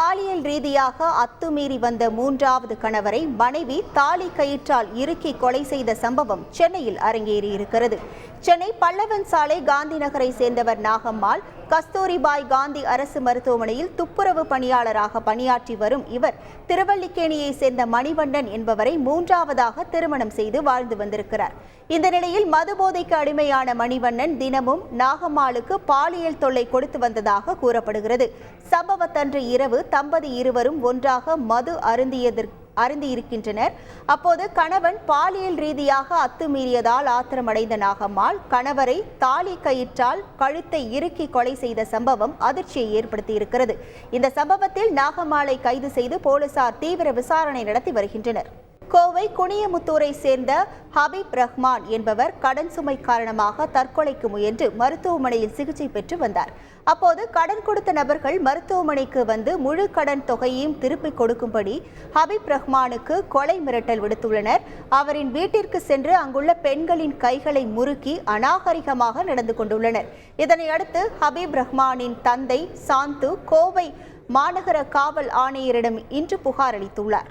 பாலியல் ரீதியாக அத்துமீறி வந்த மூன்றாவது கணவரை மனைவி தாலி கயிற்றால் இறுக்கி கொலை செய்த சம்பவம் சென்னையில் அரங்கேறியிருக்கிறது. சென்னை பல்லவன் சாலை காந்தி நகரை சேர்ந்தவர் நாகம்மாள் கஸ்தூரிபாய் காந்தி அரசு மருத்துவமனையில் துப்புரவு பணியாளராக பணியாற்றி வரும் இவர். திருவல்லிக்கேணியை சேர்ந்த மணிவண்ணன் என்பவரை மூன்றாவதாக திருமணம் செய்து வாழ்ந்து வந்திருக்கிறார். இந்த நிலையில் மதுபோதைக்கு அடிமையான மணிவண்ணன் தினமும் நாகம்மாளுக்கு பாலியல் தொல்லை கொடுத்து வந்ததாக கூறப்படுகிறது. சம்பவத்தன்று இரவு தம்பதி இருவரும் ஒன்றாக மது அருந்தியதற்கு அருந்தியிருக்கின்றனர் அப்போது கணவன் பாலியல் ரீதியாக அத்துமீறியதால் ஆத்திரமடைந்த நாகம்மாள் கணவரை தாலி கயிற்றால் கழுத்தை இறுக்கி கொலை செய்த சம்பவம் அதிர்ச்சியை ஏற்படுத்தியிருக்கிறது. இந்த சம்பவத்தில் நாகம்மாளை கைது செய்து போலீசார் தீவிர விசாரணை நடத்தி வருகின்றனர். கோவை குனியமுத்தூரை சேர்ந்த ஹபீப் ரஹ்மான் என்பவர் கடன் சுமை காரணமாக தற்கொலைக்கு முயன்று மருத்துவமனையில் சிகிச்சை பெற்று வந்தார். அப்போது கடன் கொடுத்த நபர்கள் மருத்துவமனைக்கு வந்து முழு கடன் தொகையையும் திருப்பிக் கொடுக்கும்படி ஹபீப் ரஹ்மானுக்கு கொலை மிரட்டல் விடுத்துள்ளனர். அவரின் வீட்டிற்கு சென்று அங்குள்ள பெண்களின் கைகளை முறுக்கி அநாகரிகமாக நடந்து கொண்டுள்ளனர். இதனையடுத்து ஹபீப் ரஹ்மானின் தந்தை சாந்து கோவை மாநகர காவல் ஆணையரிடம் இன்று புகார் அளித்துள்ளார்.